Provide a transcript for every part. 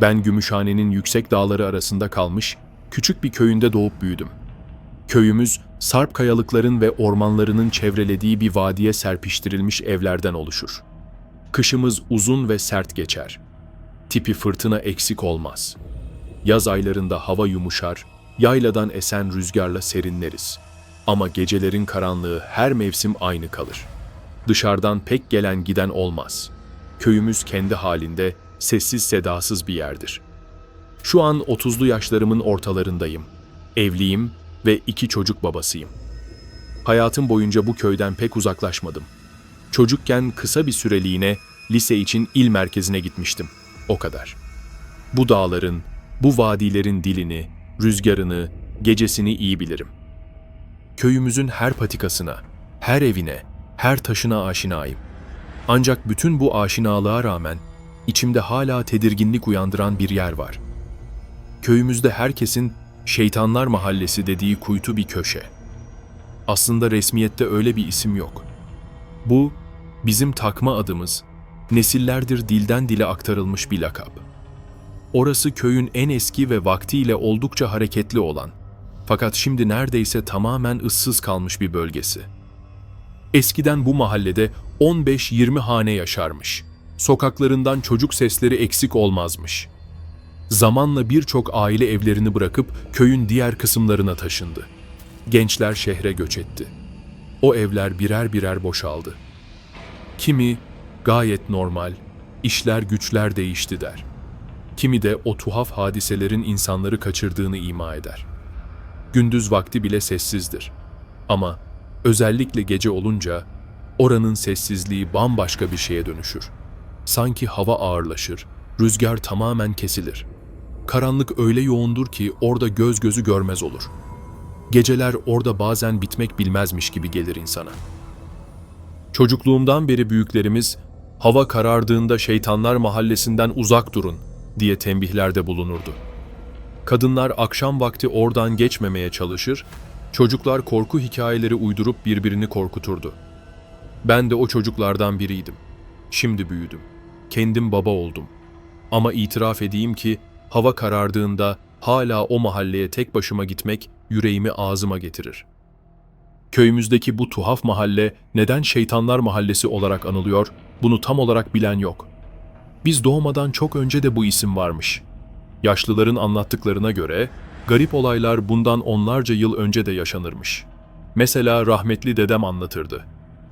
Ben Gümüşhane'nin yüksek dağları arasında kalmış, küçük bir köyünde doğup büyüdüm. Köyümüz, sarp kayalıkların ve ormanlarının çevrelediği bir vadiye serpiştirilmiş evlerden oluşur. Kışımız uzun ve sert geçer. Tipi fırtına eksik olmaz. Yaz aylarında hava yumuşar, yayladan esen rüzgarla serinleriz. Ama gecelerin karanlığı her mevsim aynı kalır. Dışarıdan pek gelen giden olmaz. Köyümüz kendi halinde, sessiz sedasız bir yerdir. Şu an 30'lu yaşlarımın ortalarındayım. Evliyim ve iki çocuk babasıyım. Hayatım boyunca bu köyden pek uzaklaşmadım. Çocukken kısa bir süreliğine lise için il merkezine gitmiştim. O kadar. Bu dağların, bu vadilerin dilini, rüzgarını, gecesini iyi bilirim. Köyümüzün her patikasına, her evine, her taşına aşinayım. Ancak bütün bu aşinalığa rağmen içimde hala tedirginlik uyandıran bir yer var. Köyümüzde herkesin Şeytanlar Mahallesi dediği kuytu bir köşe. Aslında resmiyette öyle bir isim yok. Bu bizim takma adımız, nesillerdir dilden dile aktarılmış bir lakap. Orası köyün en eski ve vaktiyle oldukça hareketli olan, fakat şimdi neredeyse tamamen ıssız kalmış bir bölgesi. Eskiden bu mahallede 15-20 hane yaşarmış. Sokaklarından çocuk sesleri eksik olmazmış. Zamanla birçok aile evlerini bırakıp köyün diğer kısımlarına taşındı. Gençler şehre göç etti. O evler birer birer boşaldı. Kimi gayet normal, işler güçler değişti der. Kimi de o tuhaf hadiselerin insanları kaçırdığını ima eder. Gündüz vakti bile sessizdir. Ama özellikle gece olunca oranın sessizliği bambaşka bir şeye dönüşür. Sanki hava ağırlaşır, rüzgar tamamen kesilir. Karanlık öyle yoğundur ki orada göz gözü görmez olur. Geceler orada bazen bitmek bilmezmiş gibi gelir insana. Çocukluğumdan beri büyüklerimiz hava karardığında şeytanlar mahallesinden uzak durun diye tembihlerde bulunurdu. Kadınlar akşam vakti oradan geçmemeye çalışır, çocuklar korku hikayeleri uydurup birbirini korkuturdu. Ben de o çocuklardan biriydim. Şimdi büyüdüm. Kendim baba oldum. Ama itiraf edeyim ki hava karardığında hala o mahalleye tek başıma gitmek yüreğimi ağzıma getirir. Köyümüzdeki bu tuhaf mahalle neden şeytanlar mahallesi olarak anılıyor, bunu tam olarak bilen yok. Biz doğmadan çok önce de bu isim varmış. Yaşlıların anlattıklarına göre garip olaylar bundan onlarca yıl önce de yaşanırmış. Mesela rahmetli dedem anlatırdı.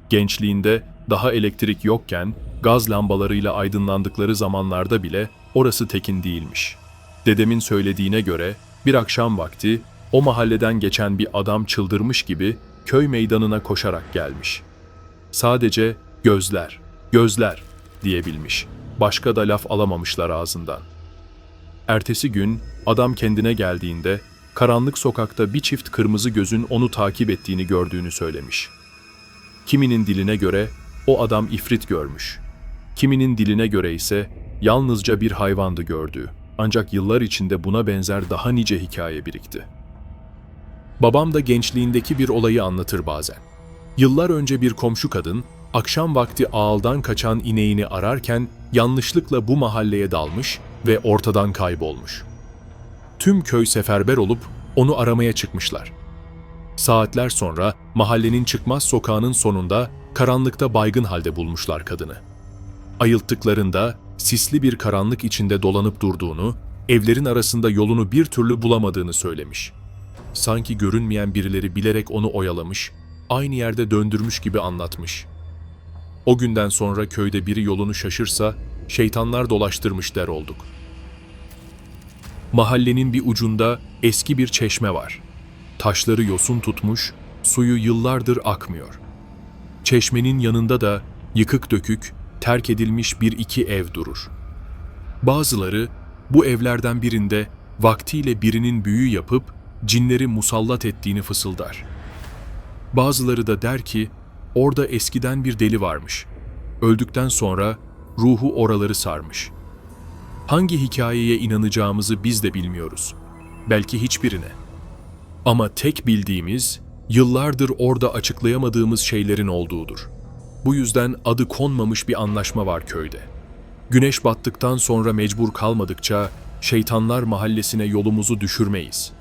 Gençliğinde daha elektrik yokken gaz lambalarıyla aydınlandıkları zamanlarda bile orası tekin değilmiş. Dedemin söylediğine göre bir akşam vakti o mahalleden geçen bir adam çıldırmış gibi köy meydanına koşarak gelmiş. Sadece gözler, gözler diyebilmiş. Başka da laf alamamışlar ağzından. Ertesi gün adam kendine geldiğinde karanlık sokakta bir çift kırmızı gözün onu takip ettiğini gördüğünü söylemiş. Kiminin diline göre o adam ifrit görmüş. Kiminin diline göre ise yalnızca bir hayvandı gördüğü. Ancak yıllar içinde buna benzer daha nice hikaye birikti. Babam da gençliğindeki bir olayı anlatır bazen. Yıllar önce bir komşu kadın, akşam vakti ağaldan kaçan ineğini ararken yanlışlıkla bu mahalleye dalmış ve ortadan kaybolmuş. Tüm köy seferber olup onu aramaya çıkmışlar. Saatler sonra mahallenin çıkmaz sokağının sonunda karanlıkta baygın halde bulmuşlar kadını. Ayılttıklarında sisli bir karanlık içinde dolanıp durduğunu, evlerin arasında yolunu bir türlü bulamadığını söylemiş. Sanki görünmeyen birileri bilerek onu oyalamış, aynı yerde döndürmüş gibi anlatmış. O günden sonra köyde biri yolunu şaşırsa, şeytanlar dolaştırmış der olduk. Mahallenin bir ucunda eski bir çeşme var. Taşları yosun tutmuş, suyu yıllardır akmıyor. Çeşmenin yanında da yıkık dökük, terk edilmiş bir iki ev durur. Bazıları bu evlerden birinde vaktiyle birinin büyü yapıp cinleri musallat ettiğini fısıldar. Bazıları da der ki orada eskiden bir deli varmış. Öldükten sonra ruhu oraları sarmış. Hangi hikayeye inanacağımızı biz de bilmiyoruz. Belki hiçbirine. Ama tek bildiğimiz yıllardır orada açıklayamadığımız şeylerin olduğudur. Bu yüzden adı konmamış bir anlaşma var köyde. Güneş battıktan sonra mecbur kalmadıkça şeytanlar mahallesine yolumuzu düşürmeyiz.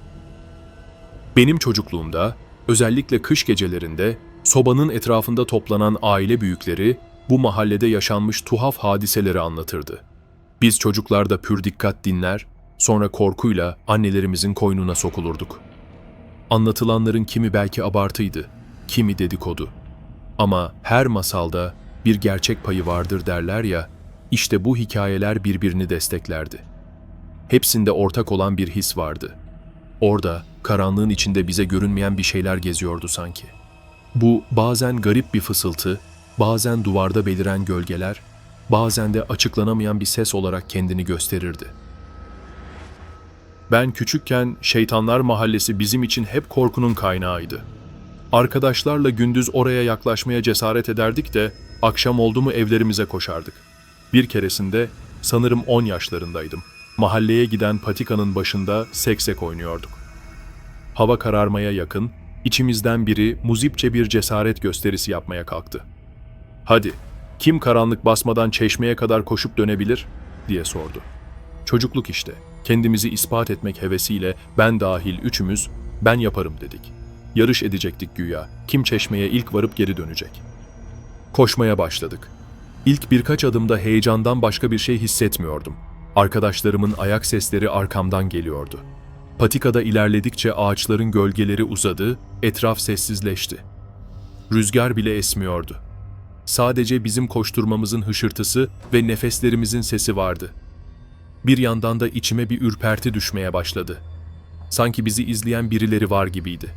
Benim çocukluğumda, özellikle kış gecelerinde sobanın etrafında toplanan aile büyükleri bu mahallede yaşanmış tuhaf hadiseleri anlatırdı. Biz çocuklar da pür dikkat dinler, sonra korkuyla annelerimizin koynuna sokulurduk. Anlatılanların kimi belki abartıydı, kimi dedikodu. Ama her masalda bir gerçek payı vardır derler ya, işte bu hikayeler birbirini desteklerdi. Hepsinde ortak olan bir his vardı. Orada, karanlığın içinde bize görünmeyen bir şeyler geziyordu sanki. Bu bazen garip bir fısıltı, bazen duvarda beliren gölgeler, bazen de açıklanamayan bir ses olarak kendini gösterirdi. Ben küçükken Şeytanlar Mahallesi bizim için hep korkunun kaynağıydı. Arkadaşlarla gündüz oraya yaklaşmaya cesaret ederdik de akşam oldu mu evlerimize koşardık. Bir keresinde sanırım 10 yaşlarındaydım. Mahalleye giden patikanın başında seksek oynuyorduk. Hava kararmaya yakın, içimizden biri muzipçe bir cesaret gösterisi yapmaya kalktı. Hadi, kim karanlık basmadan çeşmeye kadar koşup dönebilir? diye sordu. Çocukluk işte. Kendimizi ispat etmek hevesiyle ben dahil üçümüz ben yaparım dedik. Yarış edecektik güya. Kim çeşmeye ilk varıp geri dönecek. Koşmaya başladık. İlk birkaç adımda heyecandan başka bir şey hissetmiyordum. Arkadaşlarımın ayak sesleri arkamdan geliyordu. Patikada ilerledikçe ağaçların gölgeleri uzadı, etraf sessizleşti. Rüzgar bile esmiyordu. Sadece bizim koşturmamızın hışırtısı ve nefeslerimizin sesi vardı. Bir yandan da içime bir ürperti düşmeye başladı. Sanki bizi izleyen birileri var gibiydi.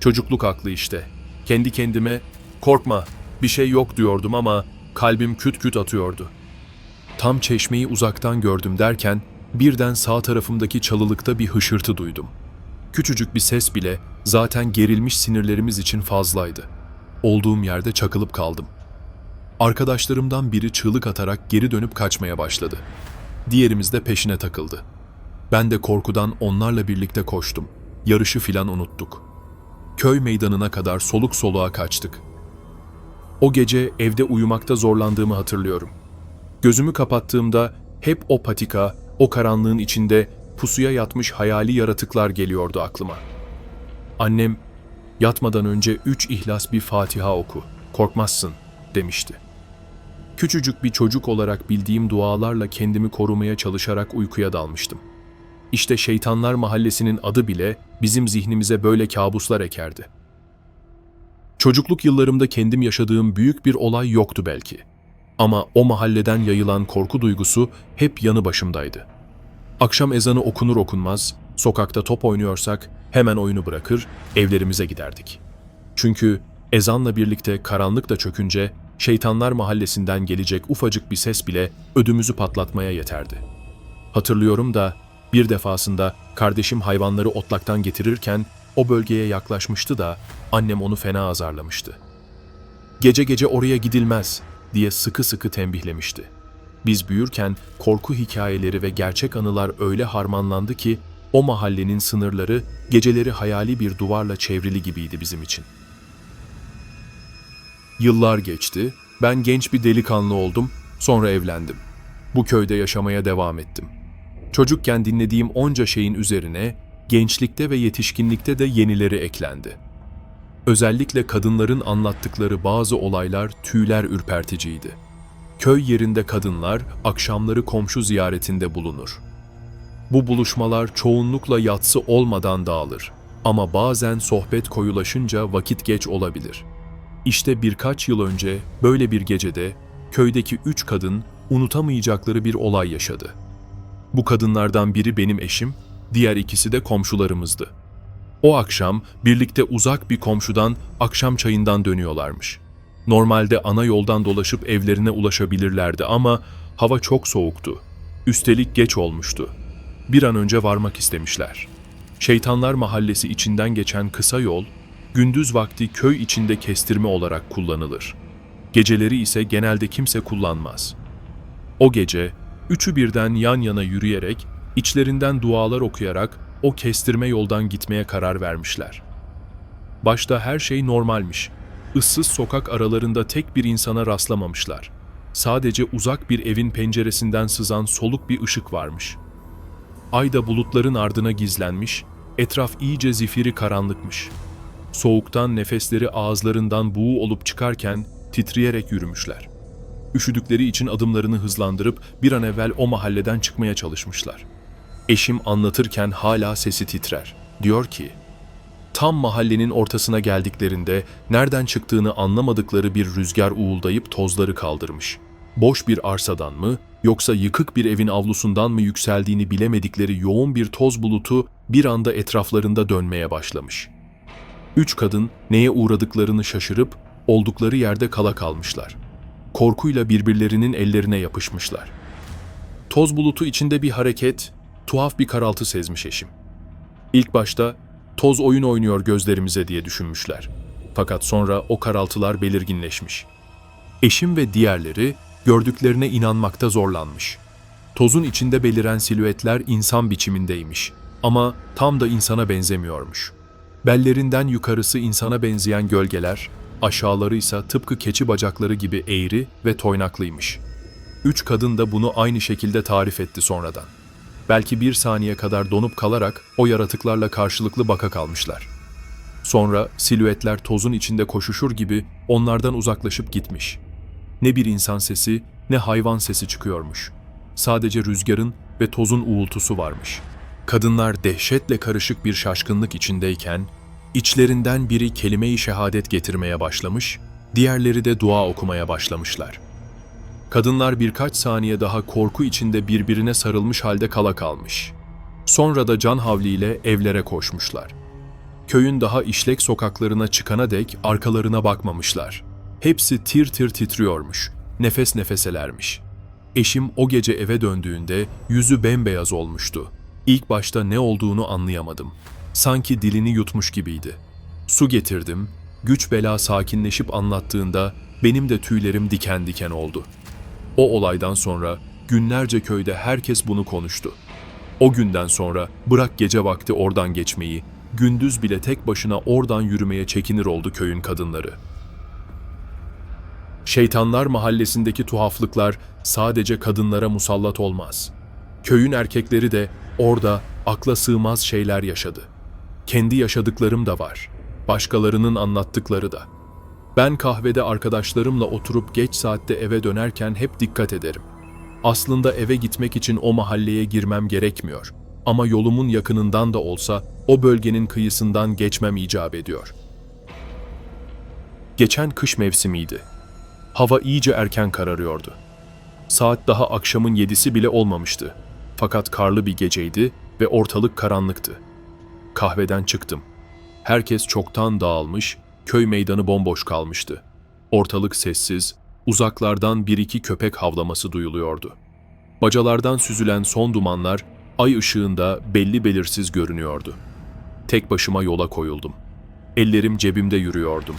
Çocukluk aklı işte. Kendi kendime korkma bir şey yok diyordum ama kalbim küt küt atıyordu. Tam çeşmeyi uzaktan gördüm derken birden sağ tarafımdaki çalılıkta bir hışırtı duydum. Küçücük bir ses bile zaten gerilmiş sinirlerimiz için fazlaydı. Olduğum yerde çakılıp kaldım. Arkadaşlarımdan biri çığlık atarak geri dönüp kaçmaya başladı. Diğerimiz de peşine takıldı. Ben de korkudan onlarla birlikte koştum. Yarışı filan unuttuk. Köy meydanına kadar soluk soluğa kaçtık. O gece evde uyumakta zorlandığımı hatırlıyorum. Gözümü kapattığımda hep o patika, o karanlığın içinde pusuya yatmış hayali yaratıklar geliyordu aklıma. Annem, yatmadan önce üç ihlas bir Fatiha oku, korkmazsın demişti. Küçücük bir çocuk olarak bildiğim dualarla kendimi korumaya çalışarak uykuya dalmıştım. İşte Şeytanlar Mahallesi'nin adı bile bizim zihnimize böyle kabuslar ekerdi. Çocukluk yıllarımda kendim yaşadığım büyük bir olay yoktu belki. Ama o mahalleden yayılan korku duygusu hep yanı başımdaydı. Akşam ezanı okunur okunmaz, sokakta top oynuyorsak hemen oyunu bırakır, evlerimize giderdik. Çünkü ezanla birlikte karanlık da çökünce şeytanlar mahallesinden gelecek ufacık bir ses bile ödümüzü patlatmaya yeterdi. Hatırlıyorum da bir defasında kardeşim hayvanları otlaktan getirirken o bölgeye yaklaşmıştı da annem onu fena azarlamıştı. Gece gece oraya gidilmez diye sıkı sıkı tembihlemişti. Biz büyürken korku hikayeleri ve gerçek anılar öyle harmanlandı ki o mahallenin sınırları geceleri hayali bir duvarla çevrili gibiydi bizim için. Yıllar geçti, ben genç bir delikanlı oldum, sonra evlendim. Bu köyde yaşamaya devam ettim. Çocukken dinlediğim onca şeyin üzerine gençlikte ve yetişkinlikte de yenileri eklendi. Özellikle kadınların anlattıkları bazı olaylar tüyler ürperticiydi. Köy yerinde kadınlar akşamları komşu ziyaretinde bulunur. Bu buluşmalar çoğunlukla yatsı olmadan dağılır ama bazen sohbet koyulaşınca vakit geç olabilir. İşte birkaç yıl önce böyle bir gecede köydeki üç kadın unutamayacakları bir olay yaşadı. Bu kadınlardan biri benim eşim, diğer ikisi de komşularımızdı. O akşam birlikte uzak bir komşudan akşam çayından dönüyorlarmış. Normalde ana yoldan dolaşıp evlerine ulaşabilirlerdi ama hava çok soğuktu. Üstelik geç olmuştu. Bir an önce varmak istemişler. Şeytanlar Mahallesi içinden geçen kısa yol, gündüz vakti köy içinde kestirme olarak kullanılır. Geceleri ise genelde kimse kullanmaz. O gece üçü birden yan yana yürüyerek, içlerinden dualar okuyarak o kestirme yoldan gitmeye karar vermişler. Başta her şey normalmiş. Issız sokak aralarında tek bir insana rastlamamışlar. Sadece uzak bir evin penceresinden sızan soluk bir ışık varmış. Ay da bulutların ardına gizlenmiş, etraf iyice zifiri karanlıkmış. Soğuktan nefesleri ağızlarından buğu olup çıkarken titreyerek yürümüşler. Üşüdükleri için adımlarını hızlandırıp bir an evvel o mahalleden çıkmaya çalışmışlar. Eşim anlatırken hala sesi titrer. Diyor ki, Tam mahallenin ortasına geldiklerinde nereden çıktığını anlamadıkları bir rüzgar uğuldayıp tozları kaldırmış. Boş bir arsadan mı yoksa yıkık bir evin avlusundan mı yükseldiğini bilemedikleri yoğun bir toz bulutu bir anda etraflarında dönmeye başlamış. Üç kadın neye uğradıklarını şaşırıp oldukları yerde kala kalmışlar. Korkuyla birbirlerinin ellerine yapışmışlar. Toz bulutu içinde bir hareket, tuhaf bir karaltı sezmiş eşim. İlk başta toz oyun oynuyor gözlerimize diye düşünmüşler. Fakat sonra o karaltılar belirginleşmiş. Eşim ve diğerleri gördüklerine inanmakta zorlanmış. Tozun içinde beliren silüetler insan biçimindeymiş ama tam da insana benzemiyormuş. Bellerinden yukarısı insana benzeyen gölgeler, aşağıları ise tıpkı keçi bacakları gibi eğri ve toynaklıymış. Üç kadın da bunu aynı şekilde tarif etti sonradan belki bir saniye kadar donup kalarak o yaratıklarla karşılıklı baka kalmışlar. Sonra silüetler tozun içinde koşuşur gibi onlardan uzaklaşıp gitmiş. Ne bir insan sesi ne hayvan sesi çıkıyormuş. Sadece rüzgarın ve tozun uğultusu varmış. Kadınlar dehşetle karışık bir şaşkınlık içindeyken, içlerinden biri kelime-i şehadet getirmeye başlamış, diğerleri de dua okumaya başlamışlar.'' Kadınlar birkaç saniye daha korku içinde birbirine sarılmış halde kala kalmış. Sonra da can havliyle evlere koşmuşlar. Köyün daha işlek sokaklarına çıkana dek arkalarına bakmamışlar. Hepsi tir tir titriyormuş, nefes nefeselermiş. Eşim o gece eve döndüğünde yüzü bembeyaz olmuştu. İlk başta ne olduğunu anlayamadım. Sanki dilini yutmuş gibiydi. Su getirdim, güç bela sakinleşip anlattığında benim de tüylerim diken diken oldu.'' O olaydan sonra günlerce köyde herkes bunu konuştu. O günden sonra bırak gece vakti oradan geçmeyi, gündüz bile tek başına oradan yürümeye çekinir oldu köyün kadınları. Şeytanlar mahallesindeki tuhaflıklar sadece kadınlara musallat olmaz. Köyün erkekleri de orada akla sığmaz şeyler yaşadı. Kendi yaşadıklarım da var. Başkalarının anlattıkları da.'' Ben kahvede arkadaşlarımla oturup geç saatte eve dönerken hep dikkat ederim. Aslında eve gitmek için o mahalleye girmem gerekmiyor. Ama yolumun yakınından da olsa o bölgenin kıyısından geçmem icap ediyor. Geçen kış mevsimiydi. Hava iyice erken kararıyordu. Saat daha akşamın yedisi bile olmamıştı. Fakat karlı bir geceydi ve ortalık karanlıktı. Kahveden çıktım. Herkes çoktan dağılmış, köy meydanı bomboş kalmıştı. Ortalık sessiz, uzaklardan bir iki köpek havlaması duyuluyordu. Bacalardan süzülen son dumanlar ay ışığında belli belirsiz görünüyordu. Tek başıma yola koyuldum. Ellerim cebimde yürüyordum.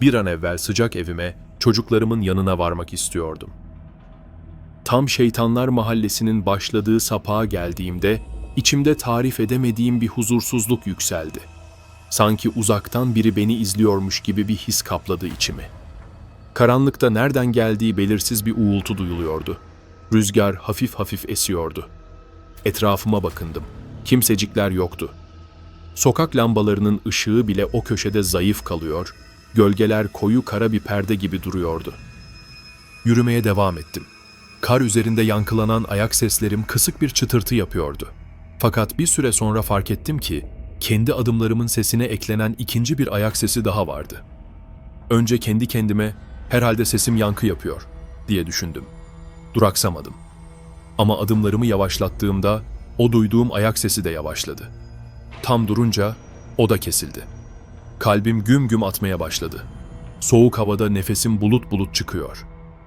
Bir an evvel sıcak evime, çocuklarımın yanına varmak istiyordum. Tam Şeytanlar Mahallesi'nin başladığı sapağa geldiğimde içimde tarif edemediğim bir huzursuzluk yükseldi.'' Sanki uzaktan biri beni izliyormuş gibi bir his kapladı içimi. Karanlıkta nereden geldiği belirsiz bir uğultu duyuluyordu. Rüzgar hafif hafif esiyordu. Etrafıma bakındım. Kimsecikler yoktu. Sokak lambalarının ışığı bile o köşede zayıf kalıyor, gölgeler koyu kara bir perde gibi duruyordu. Yürümeye devam ettim. Kar üzerinde yankılanan ayak seslerim kısık bir çıtırtı yapıyordu. Fakat bir süre sonra fark ettim ki kendi adımlarımın sesine eklenen ikinci bir ayak sesi daha vardı. Önce kendi kendime herhalde sesim yankı yapıyor diye düşündüm. Duraksamadım. Ama adımlarımı yavaşlattığımda o duyduğum ayak sesi de yavaşladı. Tam durunca o da kesildi. Kalbim güm güm atmaya başladı. Soğuk havada nefesim bulut bulut çıkıyor.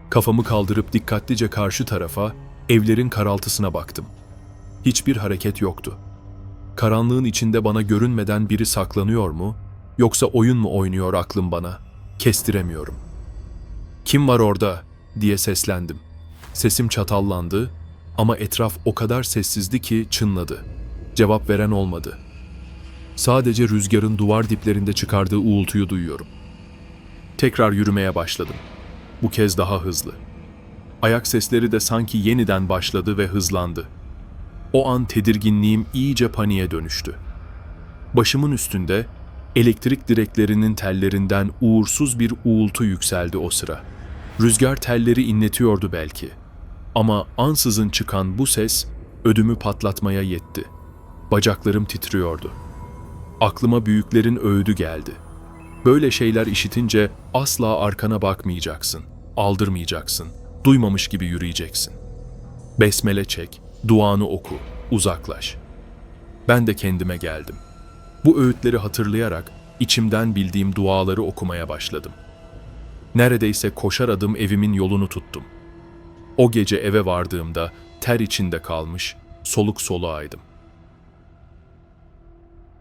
Kafamı kaldırıp dikkatlice karşı tarafa, evlerin karaltısına baktım. Hiçbir hareket yoktu. Karanlığın içinde bana görünmeden biri saklanıyor mu? Yoksa oyun mu oynuyor aklım bana? Kestiremiyorum. Kim var orada? diye seslendim. Sesim çatallandı ama etraf o kadar sessizdi ki çınladı. Cevap veren olmadı. Sadece rüzgarın duvar diplerinde çıkardığı uğultuyu duyuyorum. Tekrar yürümeye başladım. Bu kez daha hızlı. Ayak sesleri de sanki yeniden başladı ve hızlandı. O an tedirginliğim iyice paniğe dönüştü. Başımın üstünde elektrik direklerinin tellerinden uğursuz bir uğultu yükseldi o sıra. Rüzgar telleri inletiyordu belki. Ama ansızın çıkan bu ses ödümü patlatmaya yetti. Bacaklarım titriyordu. Aklıma büyüklerin öğüdü geldi. Böyle şeyler işitince asla arkana bakmayacaksın, aldırmayacaksın, duymamış gibi yürüyeceksin. Besmele çek, duanı oku, uzaklaş. Ben de kendime geldim. Bu öğütleri hatırlayarak içimden bildiğim duaları okumaya başladım. Neredeyse koşar adım evimin yolunu tuttum. O gece eve vardığımda ter içinde kalmış, soluk soluğaydım.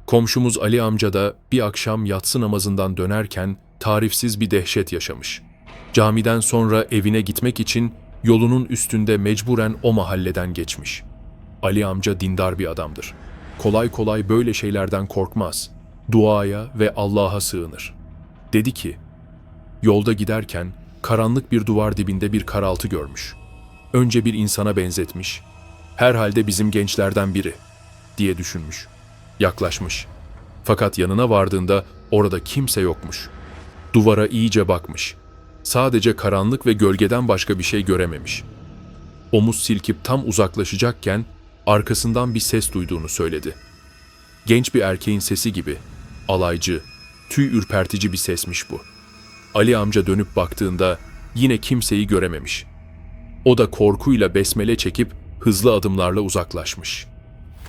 Komşumuz Ali amca da bir akşam yatsı namazından dönerken tarifsiz bir dehşet yaşamış. Camiden sonra evine gitmek için yolunun üstünde mecburen o mahalleden geçmiş. Ali amca dindar bir adamdır. Kolay kolay böyle şeylerden korkmaz. Duaya ve Allah'a sığınır. Dedi ki, yolda giderken karanlık bir duvar dibinde bir karaltı görmüş. Önce bir insana benzetmiş. Herhalde bizim gençlerden biri diye düşünmüş. Yaklaşmış. Fakat yanına vardığında orada kimse yokmuş. Duvara iyice bakmış. Sadece karanlık ve gölgeden başka bir şey görememiş. Omuz silkip tam uzaklaşacakken arkasından bir ses duyduğunu söyledi. Genç bir erkeğin sesi gibi, alaycı, tüy ürpertici bir sesmiş bu. Ali amca dönüp baktığında yine kimseyi görememiş. O da korkuyla besmele çekip hızlı adımlarla uzaklaşmış.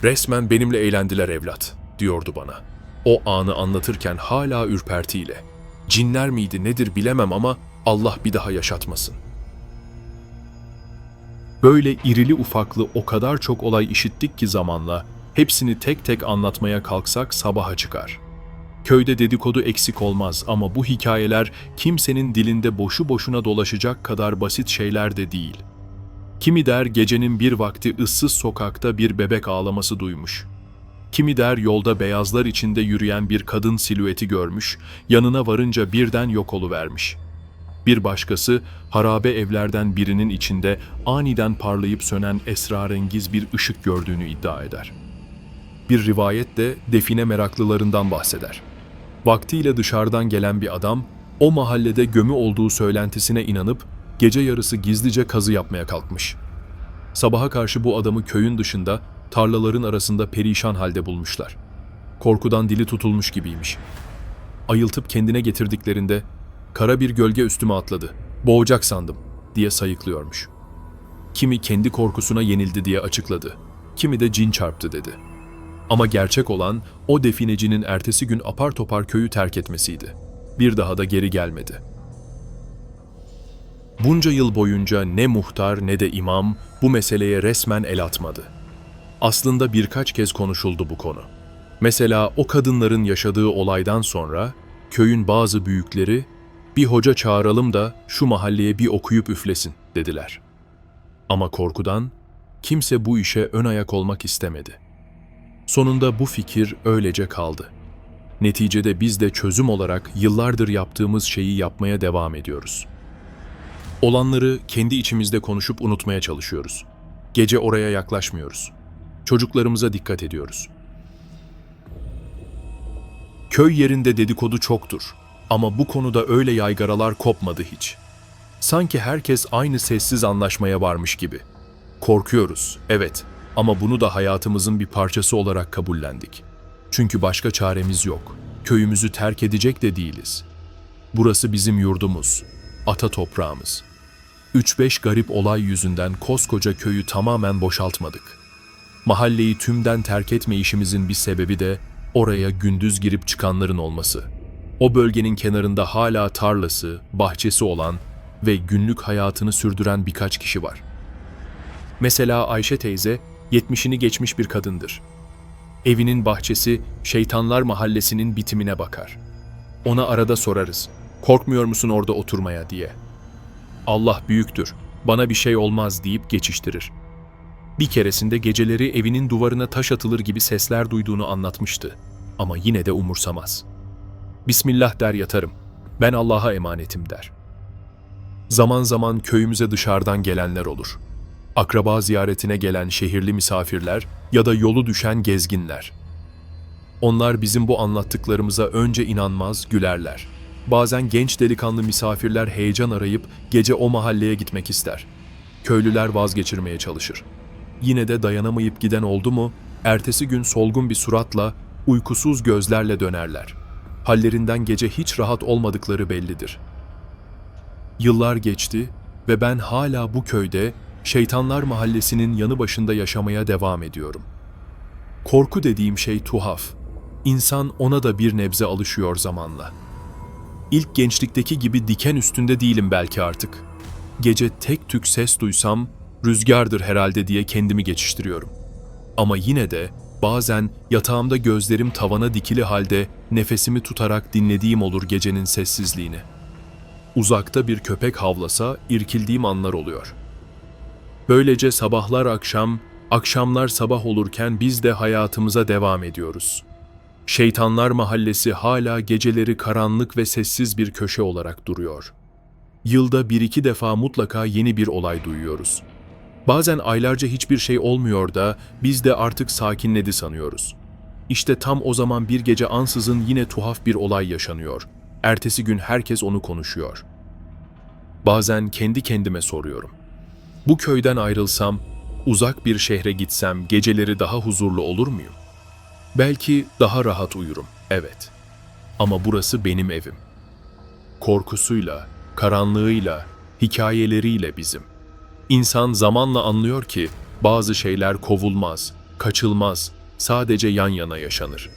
Resmen benimle eğlendiler evlat, diyordu bana. O anı anlatırken hala ürpertiyle. Cinler miydi nedir bilemem ama Allah bir daha yaşatmasın. Böyle irili ufaklı o kadar çok olay işittik ki zamanla hepsini tek tek anlatmaya kalksak sabaha çıkar. Köyde dedikodu eksik olmaz ama bu hikayeler kimsenin dilinde boşu boşuna dolaşacak kadar basit şeyler de değil. Kimi der gecenin bir vakti ıssız sokakta bir bebek ağlaması duymuş. Kimi der yolda beyazlar içinde yürüyen bir kadın silüeti görmüş, yanına varınca birden yok oluvermiş. Bir başkası harabe evlerden birinin içinde aniden parlayıp sönen esrarengiz bir ışık gördüğünü iddia eder. Bir rivayet de define meraklılarından bahseder. Vaktiyle dışarıdan gelen bir adam o mahallede gömü olduğu söylentisine inanıp gece yarısı gizlice kazı yapmaya kalkmış. Sabaha karşı bu adamı köyün dışında tarlaların arasında perişan halde bulmuşlar. Korkudan dili tutulmuş gibiymiş. Ayıltıp kendine getirdiklerinde kara bir gölge üstüme atladı. Boğacak sandım diye sayıklıyormuş. Kimi kendi korkusuna yenildi diye açıkladı. Kimi de cin çarptı dedi. Ama gerçek olan o definecinin ertesi gün apar topar köyü terk etmesiydi. Bir daha da geri gelmedi. Bunca yıl boyunca ne muhtar ne de imam bu meseleye resmen el atmadı. Aslında birkaç kez konuşuldu bu konu. Mesela o kadınların yaşadığı olaydan sonra köyün bazı büyükleri bir hoca çağıralım da şu mahalleye bir okuyup üflesin dediler. Ama korkudan kimse bu işe ön ayak olmak istemedi. Sonunda bu fikir öylece kaldı. Neticede biz de çözüm olarak yıllardır yaptığımız şeyi yapmaya devam ediyoruz. Olanları kendi içimizde konuşup unutmaya çalışıyoruz. Gece oraya yaklaşmıyoruz. Çocuklarımıza dikkat ediyoruz. Köy yerinde dedikodu çoktur ama bu konuda öyle yaygaralar kopmadı hiç. Sanki herkes aynı sessiz anlaşmaya varmış gibi. Korkuyoruz, evet ama bunu da hayatımızın bir parçası olarak kabullendik. Çünkü başka çaremiz yok. Köyümüzü terk edecek de değiliz. Burası bizim yurdumuz, ata toprağımız. 3-5 garip olay yüzünden koskoca köyü tamamen boşaltmadık. Mahalleyi tümden terk etme işimizin bir sebebi de oraya gündüz girip çıkanların olması. O bölgenin kenarında hala tarlası, bahçesi olan ve günlük hayatını sürdüren birkaç kişi var. Mesela Ayşe teyze 70'ini geçmiş bir kadındır. Evinin bahçesi Şeytanlar Mahallesi'nin bitimine bakar. Ona arada sorarız. Korkmuyor musun orada oturmaya diye. Allah büyüktür. Bana bir şey olmaz deyip geçiştirir. Bir keresinde geceleri evinin duvarına taş atılır gibi sesler duyduğunu anlatmıştı. Ama yine de umursamaz. Bismillah der yatarım. Ben Allah'a emanetim der. Zaman zaman köyümüze dışarıdan gelenler olur. Akraba ziyaretine gelen şehirli misafirler ya da yolu düşen gezginler. Onlar bizim bu anlattıklarımıza önce inanmaz, gülerler. Bazen genç delikanlı misafirler heyecan arayıp gece o mahalleye gitmek ister. Köylüler vazgeçirmeye çalışır. Yine de dayanamayıp giden oldu mu, ertesi gün solgun bir suratla, uykusuz gözlerle dönerler. Hallerinden gece hiç rahat olmadıkları bellidir. Yıllar geçti ve ben hala bu köyde Şeytanlar Mahallesi'nin yanı başında yaşamaya devam ediyorum. Korku dediğim şey tuhaf. İnsan ona da bir nebze alışıyor zamanla. İlk gençlikteki gibi diken üstünde değilim belki artık. Gece tek tük ses duysam rüzgardır herhalde diye kendimi geçiştiriyorum. Ama yine de bazen yatağımda gözlerim tavana dikili halde nefesimi tutarak dinlediğim olur gecenin sessizliğini. Uzakta bir köpek havlasa irkildiğim anlar oluyor. Böylece sabahlar akşam, akşamlar sabah olurken biz de hayatımıza devam ediyoruz. Şeytanlar Mahallesi hala geceleri karanlık ve sessiz bir köşe olarak duruyor. Yılda bir iki defa mutlaka yeni bir olay duyuyoruz. Bazen aylarca hiçbir şey olmuyor da biz de artık sakinledi sanıyoruz. İşte tam o zaman bir gece ansızın yine tuhaf bir olay yaşanıyor. Ertesi gün herkes onu konuşuyor. Bazen kendi kendime soruyorum. Bu köyden ayrılsam, uzak bir şehre gitsem geceleri daha huzurlu olur muyum? Belki daha rahat uyurum, evet. Ama burası benim evim. Korkusuyla, karanlığıyla, hikayeleriyle bizim. İnsan zamanla anlıyor ki bazı şeyler kovulmaz, kaçılmaz, sadece yan yana yaşanır.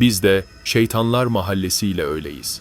Biz de şeytanlar mahallesiyle öyleyiz.